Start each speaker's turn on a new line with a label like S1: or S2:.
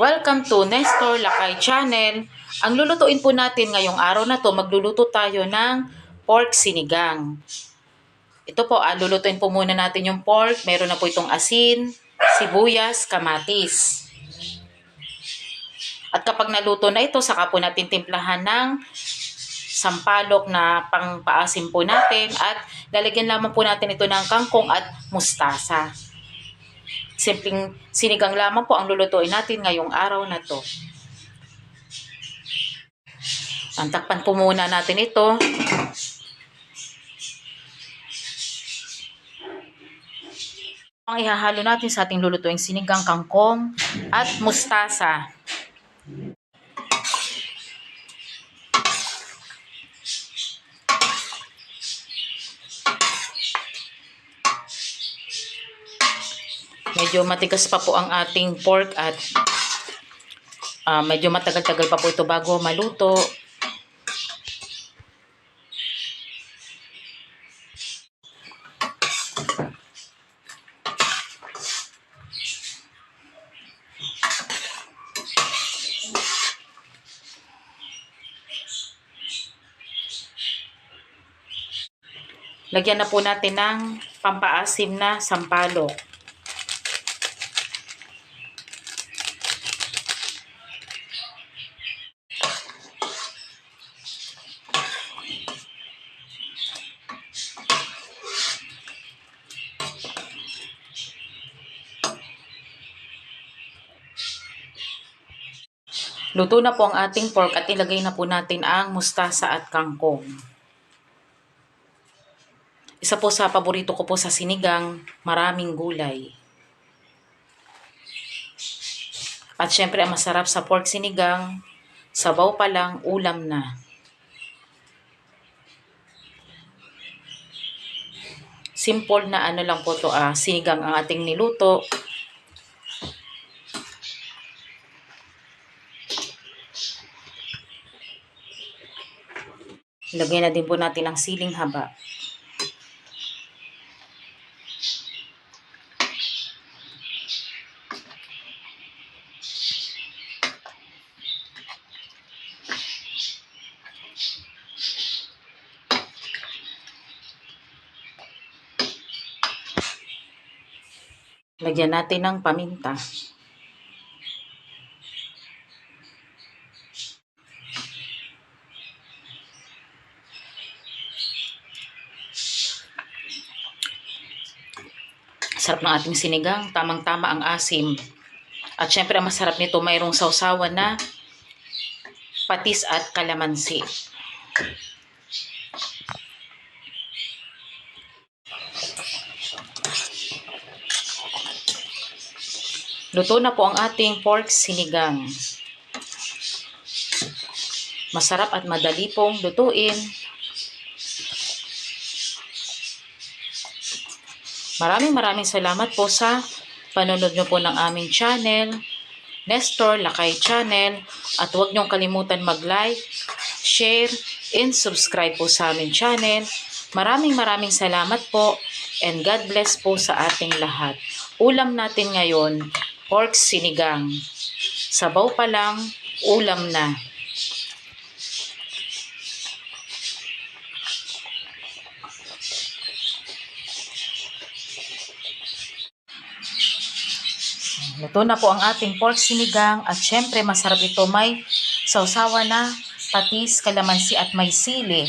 S1: Welcome to Nestor Lakay Channel. Ang lulutuin po natin ngayong araw na to, magluluto tayo ng pork sinigang. Ito po, ah, lulutuin po muna natin yung pork. Meron na po itong asin, sibuyas, kamatis. At kapag naluto na ito, saka po natin timplahan ng sampalok na pangpaasim po natin at lalagyan lamang po natin ito ng kangkong at mustasa. Simpleng sinigang lamang po ang lulutuin natin ngayong araw na to. Tantakpan po muna natin ito. Ang ihahalo natin sa ating lulutuing sinigang kangkong at mustasa. Medyo matigas pa po ang ating pork at ah, medyo matagal-tagal pa po ito bago maluto. Lagyan na po natin ng pampaasim na sampalok. Luto na po ang ating pork at ilagay na po natin ang mustasa at kangkong. Isa po sa paborito ko po sa sinigang, maraming gulay. At syempre ang masarap sa pork sinigang, sabaw pa lang, ulam na. Simple na ano lang po to ah, sinigang ang ating niluto. Lagyan na din po natin ang siling haba. Lagyan natin ng paminta. Sarap ng ating sinigang. Tamang-tama ang asim. At syempre, ang masarap nito, mayroong sausawan na patis at kalamansi. Luto na po ang ating pork sinigang. Masarap at madali pong lutuin. Maraming maraming salamat po sa panonood nyo po ng aming channel, Nestor Lakay Channel. At huwag nyong kalimutan mag-like, share, and subscribe po sa aming channel. Maraming maraming salamat po and God bless po sa ating lahat. Ulam natin ngayon, pork sinigang. Sabaw pa lang, ulam na. Luto na po ang ating pork sinigang at syempre masarap ito may sausawa na patis, kalamansi at may sili.